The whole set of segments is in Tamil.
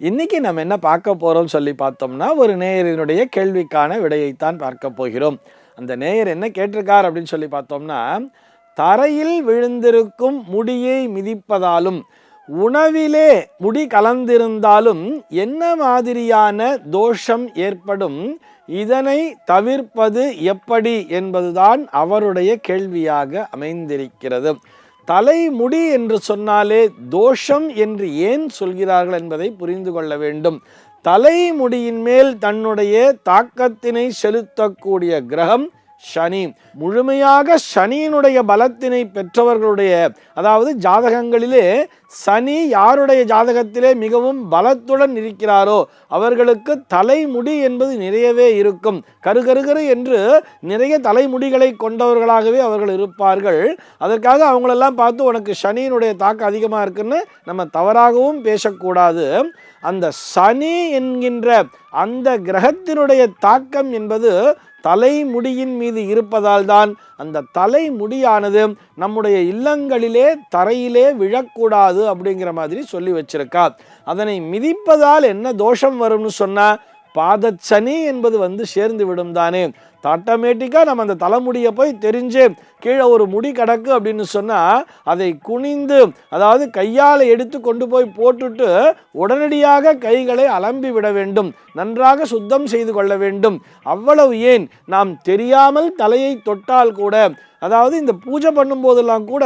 இன்னைக்கு நம்ம என்ன பார்க்க போகிறோம் சொல்லி பார்த்தோம்னா ஒரு நேயரினுடைய கேள்விக்கான விடையைத்தான் பார்க்க போகிறோம். அந்த நேயர் என்ன கேட்டிருக்கார் அப்படின்னு சொல்லி பார்த்தோம்னா தரையில் விழுந்திருக்கும் முடியை மிதிப்பதாலும் உணவிலே முடி கலந்திருந்தாலும் என்ன மாதிரியான தோஷம் ஏற்படும் இதனை தவிர்ப்பது எப்படி என்பதுதான் அவருடைய கேள்வியாக அமைந்திருக்கிறது. தலைமுடி என்று சொன்னாலே தோஷம் என்று ஏன் சொல்கிறார்கள் என்பதை புரிந்து கொள்ள வேண்டும். தலைமுடியின் மேல் தன்னுடைய தாக்கத்தினை செலுத்தக்கூடிய கிரகம் சனி. முழுமையாக சனியினுடைய பலத்தினை பெற்றவர்களுடைய அதாவது ஜாதகங்களிலே சனி யாருடைய ஜாதகத்திலே மிகவும் பலத்துடன் இருக்கிறாரோ அவர்களுக்கு தலைமுடி என்பது நிறையவே இருக்கும். கருகருகரு என்று நிறைய தலைமுடிகளை கொண்டவர்களாகவே அவர்கள் இருப்பார்கள். அதற்காக அவங்களெல்லாம் பார்த்து உனக்கு சனியினுடைய தாக்கம் அதிகமாக இருக்குன்னு நம்ம தவறாகவும் பேசக்கூடாது. அந்த சனி என்கின்ற அந்த கிரகத்தினுடைய தாக்கம் என்பது தலைமுடியின் மீது இருப்பதால் தான் அந்த தலைமுடியானது நம்முடைய இல்லங்களிலே தரையிலே விழக்கூடாது அப்படிங்கிற மாதிரி சொல்லி வச்சிருக்கா. அதனை மிதிப்பதால் என்ன தோஷம் வரும்னு சொன்னால் பாதச்சனி என்பது வந்து சேர்ந்து விடும் தானே. ஆட்டோமேட்டிக்காக நம்ம அந்த தலைமுடியை போய் தெரிஞ்சு கீழே ஒரு முடி கிடக்கு அப்படின்னு சொன்னால் அதை குனிந்து அதாவது கையால் எடுத்து கொண்டு போய் போட்டுட்டு உடனடியாக கைகளை அலம்பி விட வேண்டும். நன்றாக சுத்தம் செய்து கொள்ள வேண்டும். அவ்வளவு ஏன்? நாம் தெரியாமல் தலையை தொட்டால் கூட அதாவது இந்த பூஜை பண்ணும்போதெல்லாம் கூட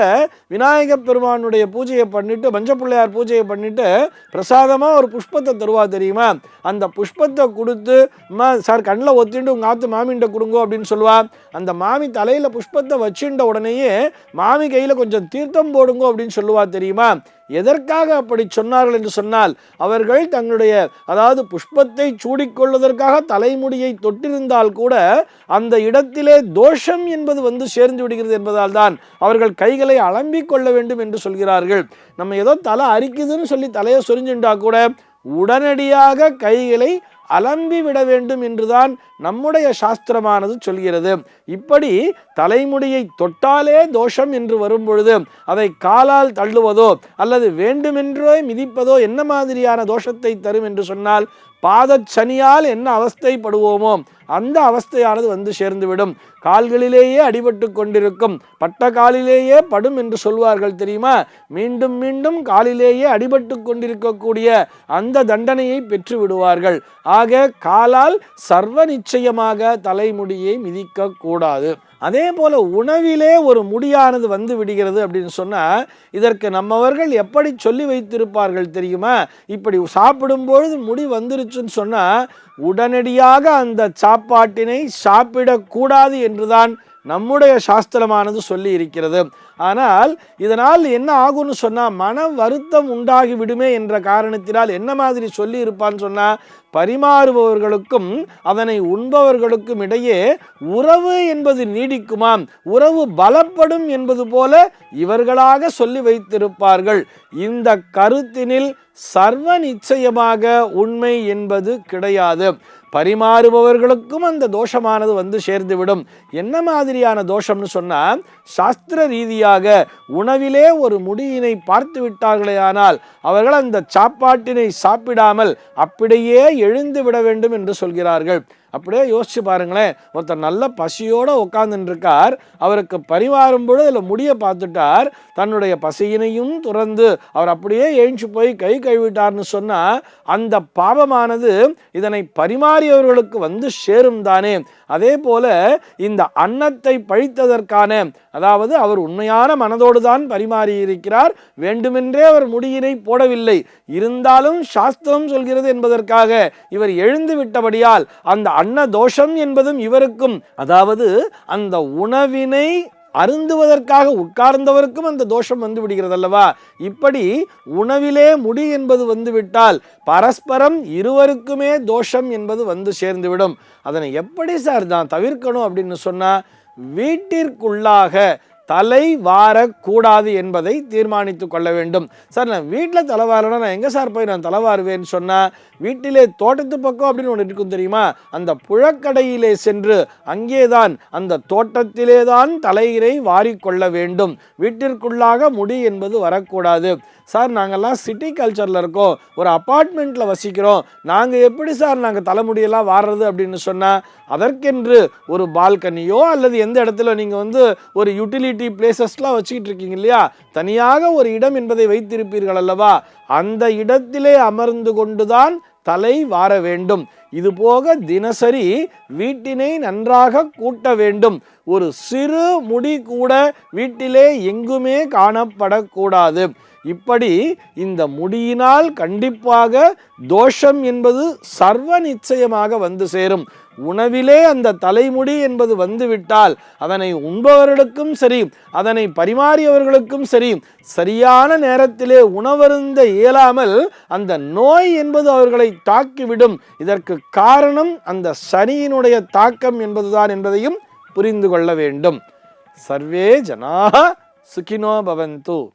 விநாயக பெருமானுடைய பூஜையை பண்ணிட்டு மஞ்ச பிள்ளையார் பூஜையை பண்ணிட்டு பிரசாதமாக ஒரு புஷ்பத்தை தருவா தெரியுமா? அந்த புஷ்பத்தை கொடுத்து சார் கண்ணில் ஒத்திட்டு உங்கள் ஆத்து மாமின்ட்ட கொடுங்கோ அப்படின்னு சொல்லுவா. அந்த மாமி தலையில் புஷ்பத்தை வச்சுட்ட உடனேயே மாமி கையில் கொஞ்சம் தீர்த்தம் போடுங்கோ அப்படின்னு சொல்லுவா தெரியுமா? எதற்காக அப்படி சொன்னார்கள் என்று சொன்னால் அவர்கள் தங்களுடைய அதாவது புஷ்பத்தை சூடிக்கொள்வதற்காக தலைமுடியை தொட்டிருந்தால் கூட அந்த இடத்திலே தோஷம் என்பது வந்து சேர்ந்து விடுகிறது என்பதால் தான் அவர்கள் கைகளை அலம்பிக் கொள்ள வேண்டும் என்று சொல்கிறார்கள். நம்ம ஏதோ தலை அரிக்குதுன்னு சொல்லி தலையை சொரிஞ்சுட்டா கூட உடனடியாக கைகளை அலம்பி விட வேண்டும் என்றுதான் நம்முடைய சாஸ்திரமானது சொல்கிறது. இப்படி தலைமுடியை தொட்டாலே தோஷம் என்று வரும்பொழுது அதை காலால் தள்ளுவதோ அல்லது வேண்டுமென்றே மிதிப்பதோ என்ன மாதிரியான தோஷத்தை தரும் என்று சொன்னால் பாதச்சனியால் என்ன அவஸ்தைப்படுவோமோ அந்த அவஸ்தையானது வந்து சேர்ந்துவிடும். கால்களிலேயே அடிபட்டு கொண்டிருக்கும் பட்ட காலிலேயே படும் என்று சொல்வார்கள் தெரியுமா? மீண்டும் மீண்டும் காலிலேயே அடிபட்டு கொண்டிருக்கக்கூடிய அந்த தண்டனையை பெற்று விடுவார்கள் ஆக காலால் சர்வ நிச்சயமாக தலைமுடியை மிதிக்கக்கூடாது அதே போல் உணவிலே ஒரு முடியானது வந்து விடுகிறது அப்படின்னு சொன்னால் இதற்கு நம்மவர்கள் எப்படி சொல்லி வைத்திருப்பார்கள் தெரியுமா? இப்படி சாப்பிடும் பொழுது முடி வந்துருச்சுன்னு சொன்னால் உடனடியாக அந்த சாப்பாட்டினை சாப்பிடக்கூடாது என்றுதான் நம்முடைய சாஸ்திரமானது சொல்லி இருக்கிறது. ஆனால் இதனால் என்ன ஆகும்னு சொன்னால் மன வருத்தம் உண்டாகி விடுமே என்ற காரணத்தினால் என்ன மாதிரி சொல்லி இருப்பான்னு சொன்னால் பரிமாறுபவர்களுக்கும் அதனை உண்பவர்களுக்கும் இடையே உறவு என்பது நீடிக்குமாம். உறவு பலப்படும் என்பது போல இவர்களாக சொல்லி வைத்திருப்பார்கள். இந்த கருத்தினில் சர்வ நிச்சயமாக உண்மை என்பது கிடையாது. பரிமாறுபவர்களுக்கும் அந்த தோஷமானது வந்து சேர்ந்துவிடும். என்ன மாதிரியான தோஷம்னு சொன்னால் சாஸ்திர ரீதியாக உணவிலே ஒரு முடியினை பார்த்து விட்டார்களே ஆனால் அவர்கள் அந்த சாப்பாட்டினை சாப்பிடாமல் அப்படியே எழுந்து விட வேண்டும் என்று சொல்கிறார்கள். அப்படியே யோசிச்சு பாருங்களேன். ஒருத்தர் நல்ல பசியோடு உட்கார்ந்துருக்கார் அவருக்கு பரிவாரும் பொழுது அதில் முடிய பார்த்துட்டார். தன்னுடைய பசியினையும் துறந்து அவர் அப்படியே ஏஞ்சி போய் கை கழுவிட்டார்னு சொன்னால் அந்த பாவமானது இதனை பரிமாறியவர்களுக்கு வந்து சேரும் தானே. அதே போல இந்த அன்னத்தை பழித்ததற்கான அதாவது அவர் உண்மையான மனதோடு தான் பரிமாறி இருக்கிறார் வேண்டுமென்றே அவர் முடியினை போடவில்லை. இருந்தாலும் சாஸ்திரம் சொல்கிறது என்பதற்காக இவர் எழுந்து விட்டபடியால் அந்த அன்ன தோஷம் என்பதும் இவருக்கும் அதாவது அந்த உணவினை அருந்துவதற்காக உட்கார்ந்தவருக்கும் அந்த தோஷம் வந்து விடுகிறது அல்லவா இப்படி உணவிலே முடி என்பது வந்துவிட்டால் பரஸ்பரம் இருவருக்குமே தோஷம் என்பது வந்து சேர்ந்துவிடும். அதனை எப்படி சார் தான் தவிர்க்கணும் அப்படின்னு சொன்னால் வீட்டிற்குள்ளாக தலை வாரக்கூடாது என்பதை தீர்மானித்து கொள்ள வேண்டும். சார் நான் வீட்டில் தலைவாரனா? நான் எங்கே சார் போய் நான் தலைவாருவேன்னு சொன்னால் வீட்டிலே தோட்டத்து பக்கம் அப்படின்னு ஒன்று இருக்கும் தெரியுமா? அந்த புழக்கடையிலே சென்று அங்கேதான் அந்த தோட்டத்திலே தான் தலையினை வாரிக்கொள்ள வேண்டும். வீட்டிற்குள்ளாக முடி என்பது வரக்கூடாது. சார் நாங்கள்லாம் சிட்டி கல்ச்சரில் இருக்கோம். ஒரு அப்பார்ட்மெண்ட்டில் வசிக்கிறோம். நாங்கள் எப்படி சார் நாங்கள் தலைமுடியெல்லாம் வாடுறது அப்படின்னு சொன்னால் அதற்கென்று ஒரு பால்கனியோ அல்லது எந்த இடத்துல நீங்கள் வந்து ஒரு யூட்டிலிட்டி பிளேசஸ்லாம் வச்சுக்கிட்டு இருக்கீங்க இல்லையா? தனியாக ஒரு இடம் என்பதை வைத்திருப்பீர்கள் அல்லவா? அந்த இடத்திலே அமர்ந்து கொண்டுதான் தலை வார வேண்டும். இது போக தினசரி வீட்டினை நன்றாக கூட்ட வேண்டும். ஒரு சிறு முடி கூட வீட்டிலே எங்குமே காணப்படக்கூடாது. இப்படி இந்த முடியினால் கண்டிப்பாக தோஷம் என்பது சர்வ நிச்சயமாக வந்து சேரும். உணவிலே அந்த தலைமுடி என்பது வந்துவிட்டால் அதனை உண்பவர்களுக்கும் சரி அதனை பரிமாறியவர்களுக்கும் சரி சரியான நேரத்திலே உணவருந்த இயலாமல் அந்த நோய் என்பது அவர்களை தாக்கிவிடும். இதற்கு காரணம் அந்த சனியினுடைய தாக்கம் என்பதுதான் என்பதையும் புரிந்து கொள்ள வேண்டும். சர்வே ஜனாக சுகினோ பவந்து.